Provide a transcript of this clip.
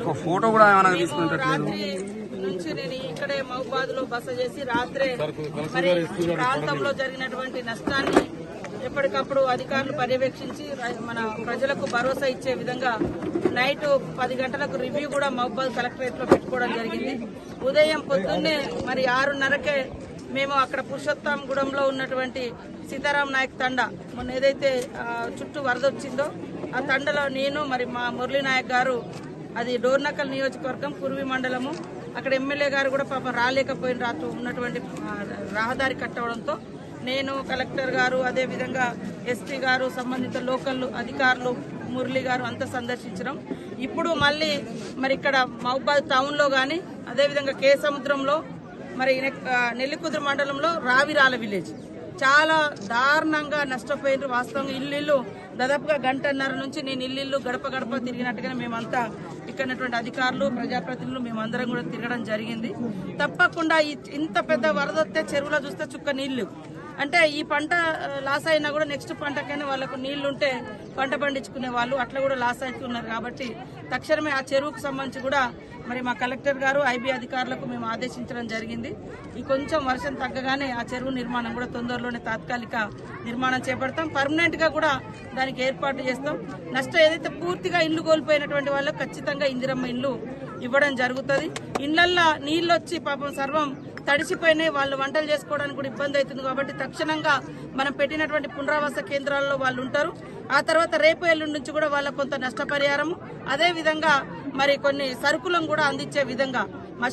ఒక ఫోటో కూడా ఏమైనా రాత్రి నుంచి నేను ఇక్కడే మహబాద్లో బస చేసి రాత్రే మరి ప్రాంతంలో జరిగినటువంటి నష్టాన్ని ఎప్పటికప్పుడు అధికారులు పర్యవేక్షించి మన ప్రజలకు భరోసా ఇచ్చే విధంగా నైట్ పది గంటలకు రివ్యూ కూడా మహబాద్ కలెక్టరేట్లో పెట్టుకోవడం జరిగింది. ఉదయం పొద్దున్నే మరి ఆరున్నరకే మేము అక్కడ పురుషోత్తంగూడెంలో ఉన్నటువంటి సీతారాం నాయక్ తండ మొన్న ఏదైతే చుట్టూ వరద వచ్చిందో ఆ తండలో నేను మరి మా మురళీ నాయక్ గారు అది డోర్నకల్ నియోజకవర్గం కురువి మండలము. అక్కడ ఎమ్మెల్యే గారు కూడా పాపం రాలేకపోయిన రాత్రి ఉన్నటువంటి రహదారి కట్టవడంతో నేను కలెక్టర్ గారు అదేవిధంగా ఎస్పీ గారు సంబంధిత లోకల్ అధికారులు మురళి గారు అంతా సందర్శించడం. ఇప్పుడు మళ్ళీ మరి ఇక్కడ మహబాద్ టౌన్లో కానీ అదేవిధంగా కే సముద్రంలో మరి నెల్లికుదురు మండలంలో రావిరాల విలేజ్. చాలా దారుణంగా నష్టపోయినారు. వాస్తవంగా ఇల్లు దాదాపుగా గంటన్నర నుంచి నేను ఇల్లు ఇల్లు గడప గడప తిరిగినట్టుగానే మేమంతా ఇక్కడ అధికారులు ప్రజాప్రతినిధులు మేమందరం కూడా తిరగడం జరిగింది. తప్పకుండా ఇంత పెద్ద వరద వస్తే చెరువులో చూస్తే చుక్క నీళ్ళు. అంటే ఈ పంట లాస్ అయినా కూడా నెక్స్ట్ పంటకైనా వాళ్ళకు నీళ్ళుంటే పంట పండించుకునే వాళ్ళు అట్లా కూడా లాస్ అవుతున్నారు కాబట్టి తక్షణమే ఆ చెరువుకు సంబంధించి కూడా మరి మా కలెక్టర్ గారు ఐబీ అధికారులకు మేము ఆదేశించడం జరిగింది. ఈ కొంచెం వర్షం తగ్గగానే ఆ చెరువు నిర్మాణం కూడా తొందరలోనే తాత్కాలిక నిర్మాణం చేపడతాం. పర్మనెంట్గా కూడా దానికి ఏర్పాటు చేస్తాం. నష్టం ఏదైతే పూర్తిగా ఇల్లు కోల్పోయినటువంటి వాళ్ళకు ఖచ్చితంగా ఇందిరమ్మ ఇల్లు ఇవ్వడం జరుగుతుంది. ఇళ్ళల్లో నీళ్ళు వచ్చి పాపం సర్వం తడిసిపోయినాయి. వాళ్ళు వంటలు చేసుకోవడానికి కూడా ఇబ్బంది అవుతుంది కాబట్టి తక్షణంగా మనం పెట్టినటువంటి పునరావాస కేంద్రాల్లో వాళ్ళు ఉంటారు. ఆ తర్వాత రేపు ఎల్లుండి నుంచి కూడా వాళ్ళ కొంత నష్టపరిహారం అదే విధంగా మరి కొన్ని సరుకులను కూడా అందించే విధంగా మా